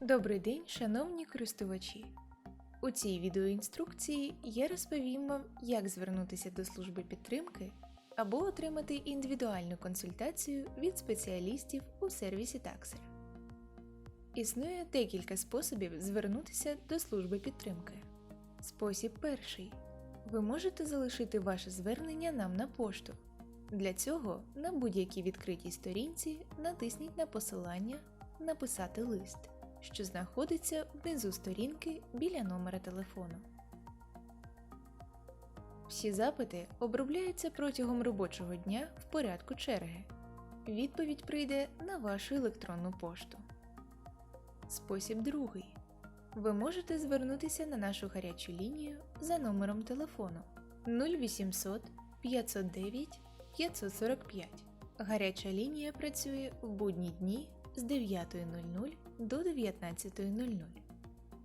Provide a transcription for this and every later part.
Добрий день, шановні користувачі! У цій відеоінструкції я розповім вам, як звернутися до служби підтримки або отримати індивідуальну консультацію від спеціалістів у сервісі Taxer. Існує декілька способів звернутися до служби підтримки. Спосіб перший. Ви можете залишити ваше звернення нам на пошту. Для цього на будь-якій відкритій сторінці натисніть на посилання Написати лист, що знаходиться внизу сторінки біля номера телефону. Всі запити обробляються протягом робочого дня в порядку черги. Відповідь прийде на вашу електронну пошту. Спосіб другий. Ви можете звернутися на нашу гарячу лінію за номером телефону 0800 509 545. Гаряча лінія працює в будні дні з 9.00 до 19.00.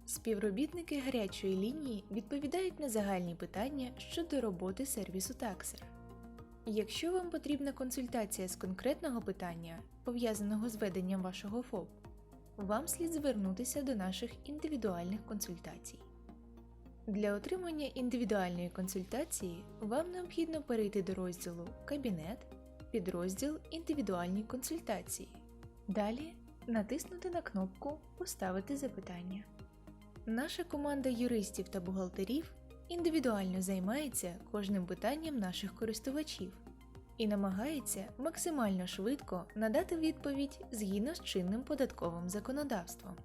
Співробітники гарячої лінії відповідають на загальні питання щодо роботи сервісу таксера. Якщо вам потрібна консультація з конкретного питання, пов'язаного з веденням вашого ФОП, вам слід звернутися до наших індивідуальних консультацій. Для отримання індивідуальної консультації вам необхідно перейти до розділу Кабінет, підрозділ Індивідуальні консультації. Далі натиснути на кнопку Поставити запитання. Наша команда юристів та бухгалтерів індивідуально займається кожним питанням наших користувачів і намагається максимально швидко надати відповідь згідно з чинним податковим законодавством.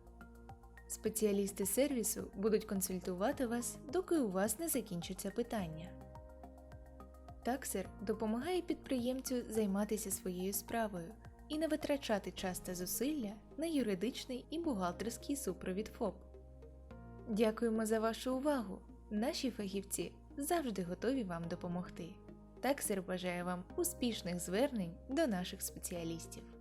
Спеціалісти сервісу будуть консультувати вас, доки у вас не закінчаться питання. Таксер допомагає підприємцю займатися своєю справою і не витрачати час та зусилля на юридичний і бухгалтерський супровід ФОП. Дякуємо за вашу увагу! Наші фахівці завжди готові вам допомогти. Таксер бажає вам успішних звернень до наших спеціалістів.